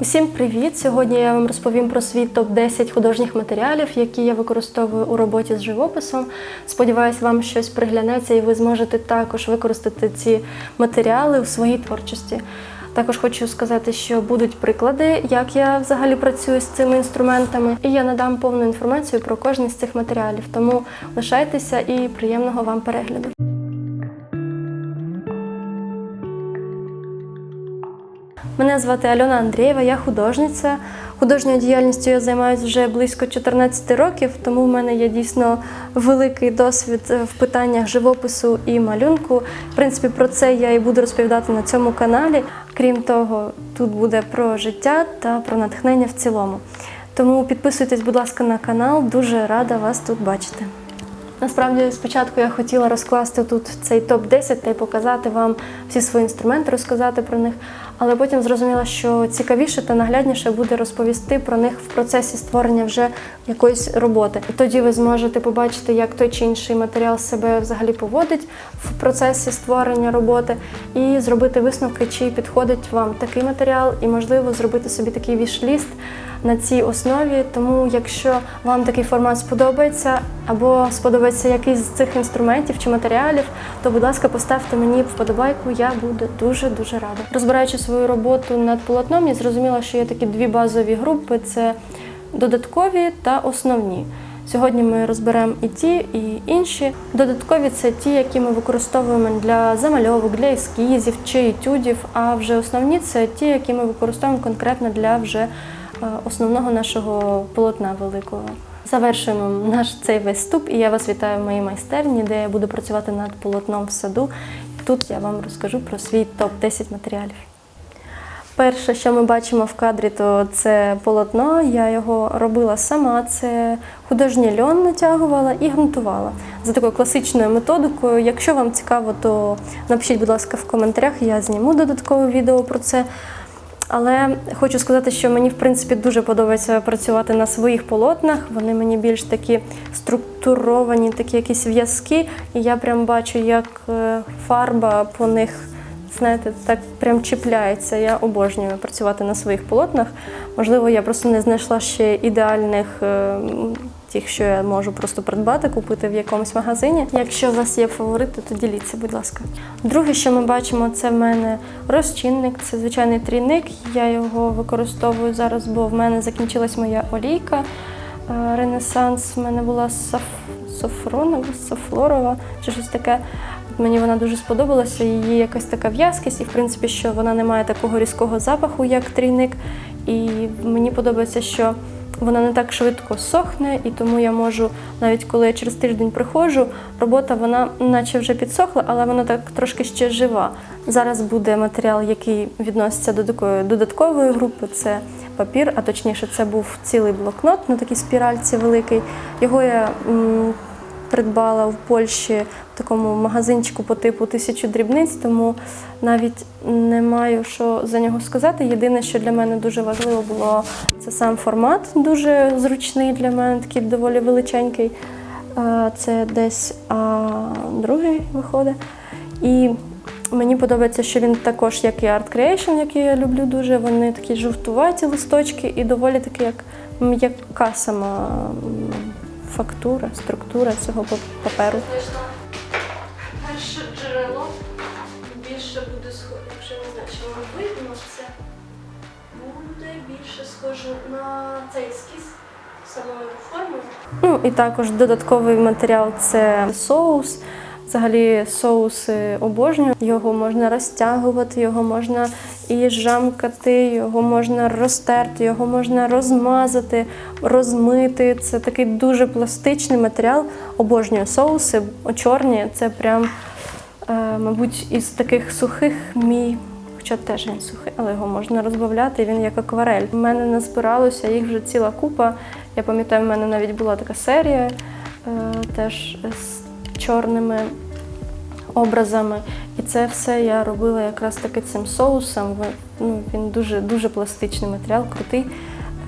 Усім привіт! Сьогодні я вам розповім про свій топ-10 художніх матеріалів, які я використовую у роботі з живописом. Сподіваюсь, вам щось приглянеться і ви зможете також використати ці матеріали у своїй творчості. Також хочу сказати, що будуть приклади, як я взагалі працюю з цими інструментами, і я надам повну інформацію про кожен з цих матеріалів. Тому лишайтеся і приємного вам перегляду. Мене звати Альона Андрієва, я художниця. Художньою діяльністю я займаюся вже близько 14 років, тому в мене є дійсно великий досвід в питаннях живопису і малюнку. В принципі, про це я і буду розповідати на цьому каналі. Крім того, тут буде про життя та про натхнення в цілому. Тому підписуйтесь, будь ласка, на канал. Дуже рада вас тут бачити. Насправді, спочатку я хотіла розкласти тут цей топ-10 та й показати вам всі свої інструменти, розказати про них. Але потім зрозуміла, що цікавіше та наглядніше буде розповісти про них в процесі створення вже якоїсь роботи. Тоді ви зможете побачити, як той чи інший матеріал себе взагалі поводить в процесі створення роботи, і зробити висновки, чи підходить вам такий матеріал, і можливо зробити собі такий віш-ліст на цій основі. Тому, якщо вам такий формат сподобається, або сподобається якийсь з цих інструментів чи матеріалів, то, будь ласка, поставте мені вподобайку, я буду дуже дуже рада. Розбираючи свою роботу над полотном, я зрозуміла, що є такі дві базові групи: це додаткові та основні. Сьогодні ми розберемо і ті, і інші. Додаткові це ті, які ми використовуємо для замальовок, для ескізів чи етюдів. А вже основні це ті, які ми використовуємо конкретно для вже е, основного нашого полотна великого. Завершуємо наш цей весь вступ, і я вас вітаю в моїй майстерні, де я буду працювати над полотном в саду. Тут я вам розкажу про свій топ-10 матеріалів. Перше, що ми бачимо в кадрі, то це полотно. Я його робила сама. Це художній льон натягувала і грунтувала за такою класичною методикою. Якщо вам цікаво, то напишіть, будь ласка, в коментарях. Я зніму додаткове відео про це. Але хочу сказати, що мені в принципі дуже подобається працювати на своїх полотнах. Вони мені більш такі структуровані, такі якісь в'язки. І я прям бачу, як е, фарба по них, знаєте, так прям чіпляється. Я обожнюю працювати на своїх полотнах. Можливо, я просто не знайшла ще ідеальних. е, Тих, що я можу просто придбати, купити в якомусь магазині. Якщо у вас є фаворити, то діліться, будь ласка. Друге, що ми бачимо, це в мене розчинник, це звичайний трійник. Я його використовую зараз, бо в мене закінчилась моя олійка. Е, Ренесанс в мене була софронова, софлорова чи щось таке. Мені вона дуже сподобалася. Її якась така в'язкість, і в принципі, що вона не має такого різкого запаху, як трійник. І мені подобається, що вона не так швидко сохне, і тому я можу, навіть коли я через тиждень приходжу, робота вона наче вже підсохла, але вона так трошки ще жива. Зараз буде матеріал, який відноситься до такої додаткової групи. Це папір, а точніше, це був цілий блокнот на такій спіральці великий. Його я м, придбала в Польщі такому магазинчику по типу тисячу дрібниць, тому навіть не маю що за нього сказати. Єдине, що для мене дуже важливо було, це сам формат, дуже зручний для мене, такий доволі величенький. Це десь а, другий виходить. І мені подобається, що він також, як і Art Creation, який я люблю дуже. Вони такі жовтуваті листочки і доволі таки як м'яка сама фактура, структура цього паперу. Вам видно це. Буде більше схоже на цей ескіз самою формою. Ну і також додатковий матеріал це соус. Взагалі соуси обожнюю. Його можна розтягувати, його можна і жамкати, його можна розтерти, його можна розмазати, розмити. Це такий дуже пластичний матеріал. Обожнюю соуси. Чорні це прям, е, мабуть, із таких сухих мій. Хоча теж він сухий, але його можна розбавляти, він як акварель. У мене назбиралося їх вже ціла купа. Я пам'ятаю, в мене навіть була така серія е, теж з чорними образами. І це все я робила якраз таки цим соусом. Ну, він дуже, дуже пластичний матеріал, крутий.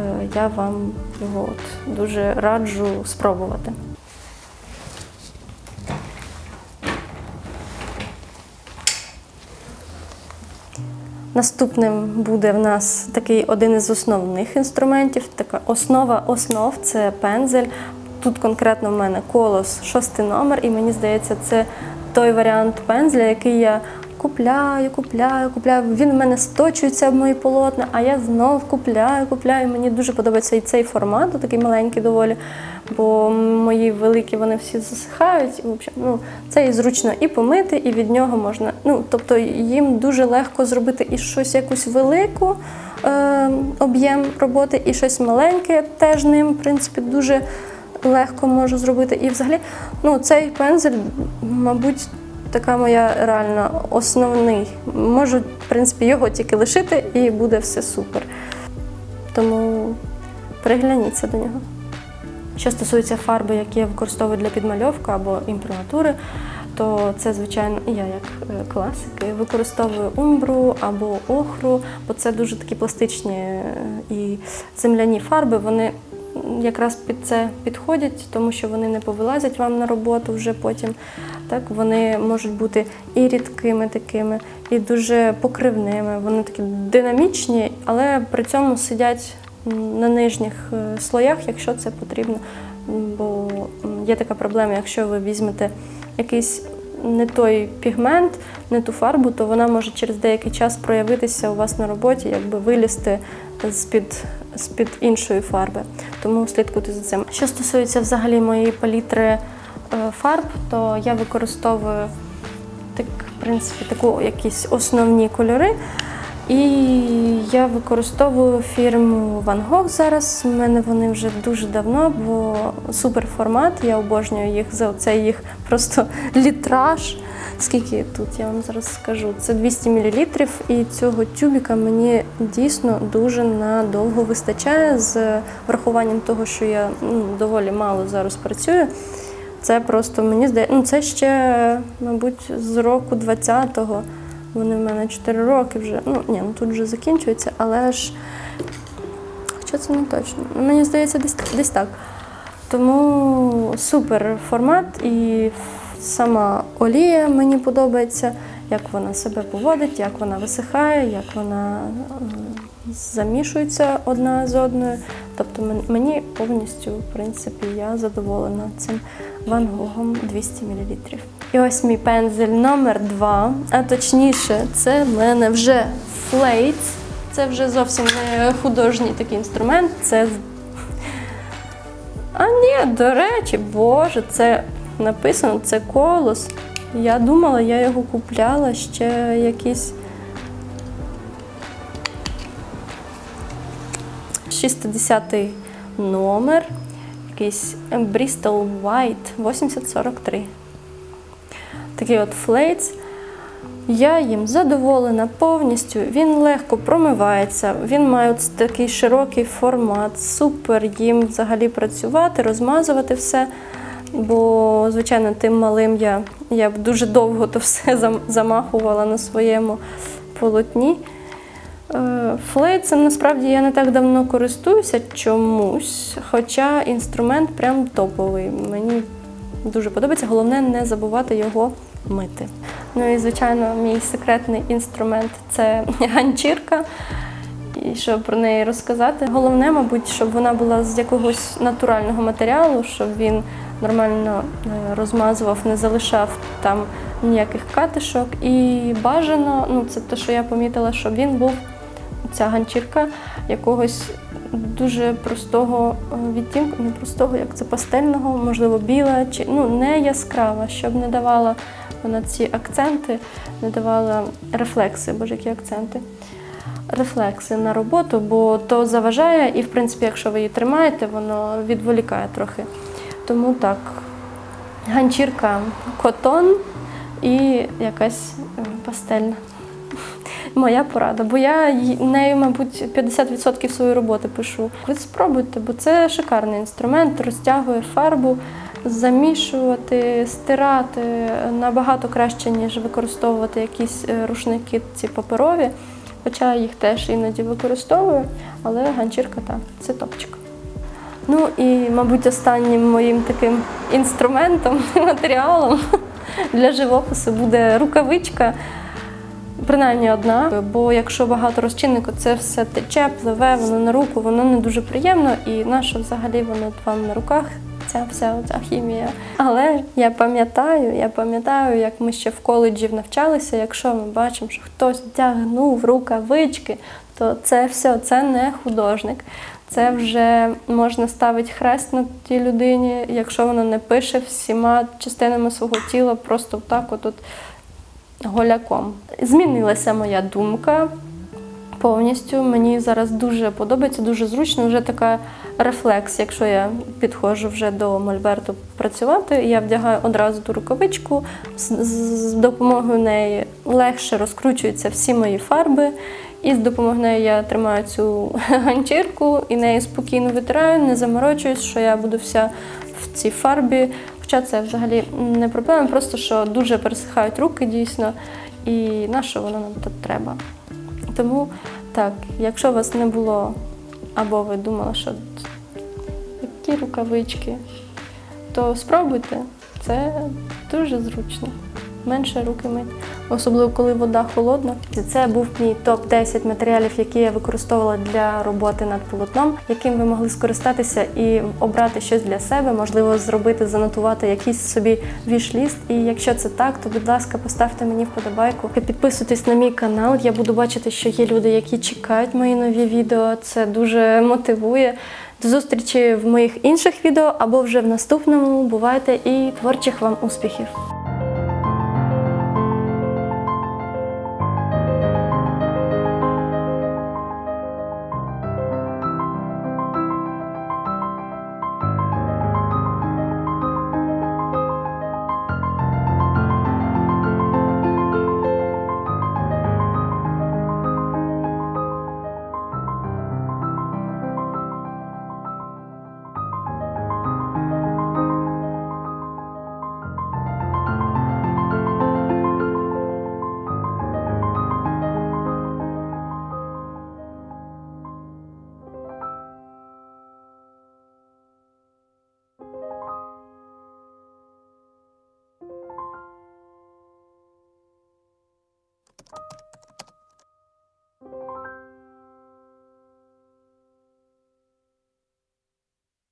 Е, Я вам його от дуже раджу спробувати. Наступним буде в нас такий один із основних інструментів. Така основа основ це пензель. Тут конкретно в мене колос шостий номер, і мені здається, це той варіант пензля, який я купляю, купляю, купляю. Він в мене сточується об мої полотна, а я знов купляю, купляю. Мені дуже подобається і цей формат, такий маленький доволі, бо мої великі вони всі засихають. В общем, ну, це і зручно і помити, і від нього можна. Ну, тобто їм дуже легко зробити і щось якусь велику е, об'єм роботи, і щось маленьке теж ним, в принципі, дуже легко можу зробити. І взагалі, ну, цей пензель, мабуть, така моя реально основний. Можу, в принципі, його тільки лишити і буде все супер. Тому пригляніться до нього. Що стосується фарби, які я використовую для підмальовки або імприматури, то це, звичайно, я як е, класик використовую умбру або охру, бо це дуже такі пластичні е, і земляні фарби. Вони якраз під це підходять, тому що вони не повилазять вам на роботу вже потім. Так, вони можуть бути і рідкими такими, і дуже покривними. Вони такі динамічні, але при цьому сидять на нижніх е, слоях, якщо це потрібно. Бо є така проблема, якщо ви візьмете якийсь не той пігмент, не ту фарбу, то вона може через деякий час проявитися у вас на роботі, якби вилізти з-під, з-під іншої фарби. Тому слідкуйте за цим. Що стосується взагалі моєї палітри е, фарб, то я використовую так, в принципі, таку якісь основні кольори. І я використовую фірму Van Gogh зараз. У мене вони вже дуже давно, бо супер формат. Я обожнюю їх за цей їх просто літраж. Скільки тут я вам зараз скажу? Це 200 мл, і цього тюбіка мені дійсно дуже надовго вистачає з врахуванням того, що я ну, доволі мало зараз працюю. Це просто мені здається, ну це ще, мабуть, з року 20-го. Вони в мене 4 роки вже. Ну, ні, ну тут вже закінчується, але ж. Хоча це не точно. Ну, Мені здається, десь, десь так. Тому супер формат і сама олія мені подобається, як вона себе поводить, як вона висихає, як вона замішується одна з одною. Тобто мені повністю, в принципі, я задоволена цим Ван Гогом 200 мл. І ось мій пензель номер 2 а точніше, це в мене вже флейт. Це вже зовсім не художній такий інструмент. Це а ні, до речі, Боже, це написано, це колос. Я думала, я його купляла ще якийсь 60-й номер, якийсь Bristol White 8043. Такий от флейтс. Я їм задоволена повністю. Він легко промивається, він має от такий широкий формат, супер їм взагалі працювати, розмазувати все. Бо, звичайно, тим малим я, я б дуже довго то все замахувала на своєму полотні. Е, Флейцем насправді я не так давно користуюся чомусь, хоча інструмент прям топовий. Мені дуже подобається. Головне не забувати його мити. Ну і звичайно, мій секретний інструмент це ганчірка. І що про неї розказати. Головне, мабуть, щоб вона була з якогось натурального матеріалу, щоб він нормально е, розмазував, не залишав там ніяких катишок. І бажано, ну це те, що я помітила, щоб він був ця ганчірка якогось дуже простого е, відтінку, не простого, як це пастельного, можливо, біла, чи ну не яскрава, щоб не давала вона ці акценти, не давала рефлекси, боже, які акценти. Рефлекси на роботу, бо то заважає, і в принципі, якщо ви її тримаєте, воно відволікає трохи. Тому так, ганчірка котон і якась е, пастельна. Моя порада, бо я нею, мабуть, 50% своєї роботи пишу. Ви спробуйте, бо це шикарний інструмент, розтягує фарбу, замішувати, стирати набагато краще, ніж використовувати якісь е, рушники ці паперові. Хоча їх теж іноді використовую, але ганчірка так, це топчик. Ну і, мабуть, останнім моїм таким інструментом, матеріалом для живопису буде рукавичка. принаймні одна. Бо якщо багато розчиннику, це все тече, пливе, воно на руку, воно не дуже приємно. І нащо взагалі воно вам на руках? Ця вся оця хімія. Але я пам'ятаю, я пам'ятаю, як ми ще в коледжі навчалися. Якщо ми бачимо, що хтось вдягнув рукавички, то це все, це не художник. Це вже можна ставити хрест на тій людині, якщо вона не пише всіма частинами свого тіла, просто так, от, от голяком. Змінилася моя думка повністю. Мені зараз дуже подобається, дуже зручно. Вже така рефлекс, якщо я підходжу вже до мольберту працювати, я вдягаю одразу ту рукавичку, з, допомогою неї легше розкручуються всі мої фарби. І з допомогою неї я тримаю цю ганчірку і нею спокійно витираю, не заморочуюсь, що я буду вся в цій фарбі. Хоча це взагалі не проблема, просто що дуже пересихають руки дійсно, і на що воно нам тут треба. Тому так, якщо у вас не було, або ви думали, що які рукавички, то спробуйте. Це дуже зручно. Менше руки мить. Особливо коли вода холодна. Це був мій топ-10 матеріалів, які я використовувала для роботи над полотном, яким ви могли скористатися і обрати щось для себе, можливо, зробити, занотувати якийсь собі віш-ліст. І якщо це так, то будь ласка, поставте мені вподобайку. Підписуйтесь на мій канал. Я буду бачити, що є люди, які чекають мої нові відео. Це дуже мотивує. До зустрічі в моїх інших відео або вже в наступному. Бувайте і творчих вам успіхів!